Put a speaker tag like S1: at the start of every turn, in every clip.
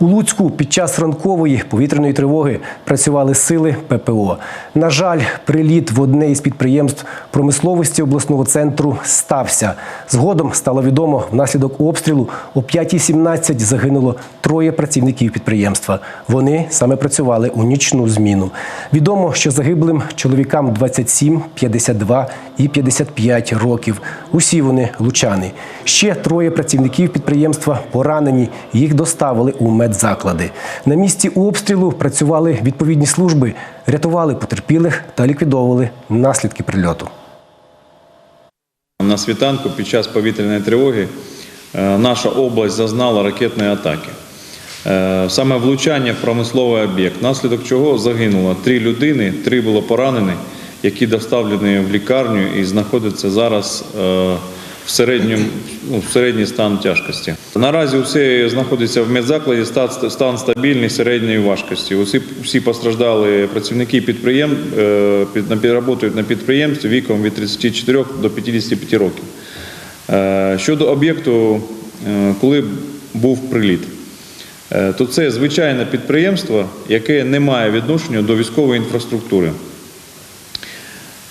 S1: У Луцьку під час ранкової повітряної тривоги працювали сили ППО. На жаль, приліт в одне із підприємств промисловості обласного центру стався. Згодом стало відомо, внаслідок обстрілу о 5.17 загинуло троє працівників підприємства. Вони саме працювали у нічну зміну. Відомо, що загиблим чоловікам 27, 52 і 55 років. Усі вони лучани. Ще троє працівників підприємства поранені. Їх доставили у медзаклади. На місці обстрілу працювали відповідні служби, рятували потерпілих та ліквідовували наслідки прильоту.
S2: На світанку під час повітряної тривоги е, наша область зазнала ракетної атаки. Е, Саме влучання в промисловий об'єкт, наслідок чого загинуло три людини, три було поранені, які доставлені в лікарню і знаходяться зараз е, в, середньому, ну, в середній стан тяжкості. Наразі усі знаходяться в медзакладі, стан, стабільний середньої важкості. Усі всі постраждали працівники підприємств, е, під, на- працюють на підприємстві віком від 34 до 55 років. Е, Щодо об'єкту, е, коли був приліт, то це звичайне підприємство, яке не має відношення до військової інфраструктури.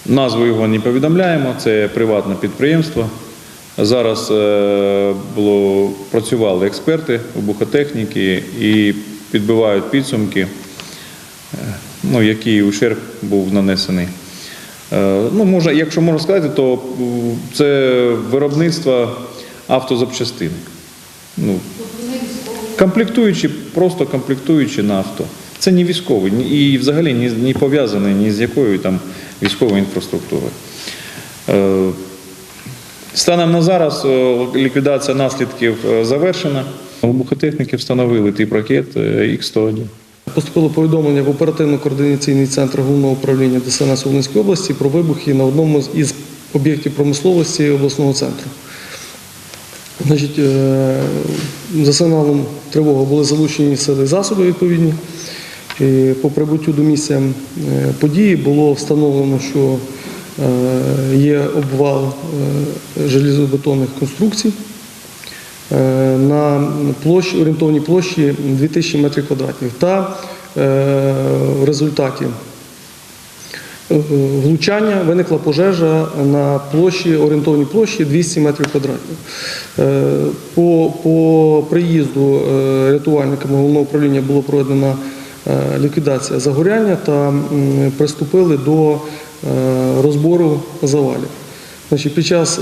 S2: Назву його не повідомляємо, це приватне підприємство. Зараз е, було, працювали експерти, вибухотехніки і підбивають підсумки, е, ну, який ущерб був нанесений. Е, Ну, можна, якщо можна сказати, то це виробництво автозапчастин. Ну, комплектуючі, просто комплектуючі на авто. Це не військовий і взагалі не пов'язаний ні з якою там військовою інфраструктурою. Е, Станом на зараз е, ліквідація наслідків е, завершена. Вибухотехніки встановили тип ракет е, Х-101.
S3: Поступило повідомлення в оперативно-координаційний центр головного управління ДСНС Волинської області про вибухи на одному із об'єктів промисловості обласного центру. Значить, е, за сигналом тривоги були залучені сили засоби відповідні. По прибуттю до місця е, події було встановлено, що е, є обвал е, железобетонних конструкцій е, на площі, орієнтовній площі 2000 метрів квадратних. Та е, в результаті е, влучання виникла пожежа на площі, орієнтовній площі 200 метрів квадратних. Е, По, по приїзду е, рятувальниками головного управління було проведена е, ліквідація загоряння та приступили до е, розбору завалів. Значить, під час е,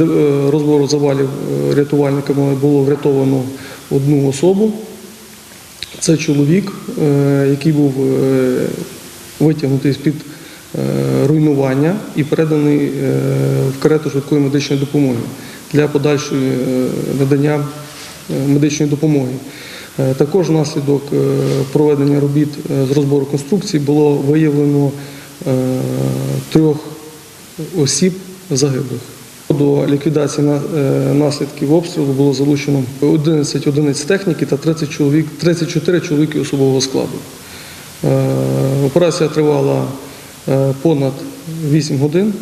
S3: е, розбору завалів е, рятувальниками було врятовано одну особу. Це чоловік, е, який був е, витягнутий з-під е, руйнування і переданий е, в карету швидкої медичної допомоги для подальшої е, надання е, медичної допомоги. Е, Також внаслідок е, проведення робіт е, з розбору конструкцій було виявлено е, трьох осіб загиблих. До ліквідації е, наслідків обстрілу було залучено 11 одиниць техніки та 30 чоловік, 34 чоловіки особового складу. Е, Операція тривала е, понад 8 годин.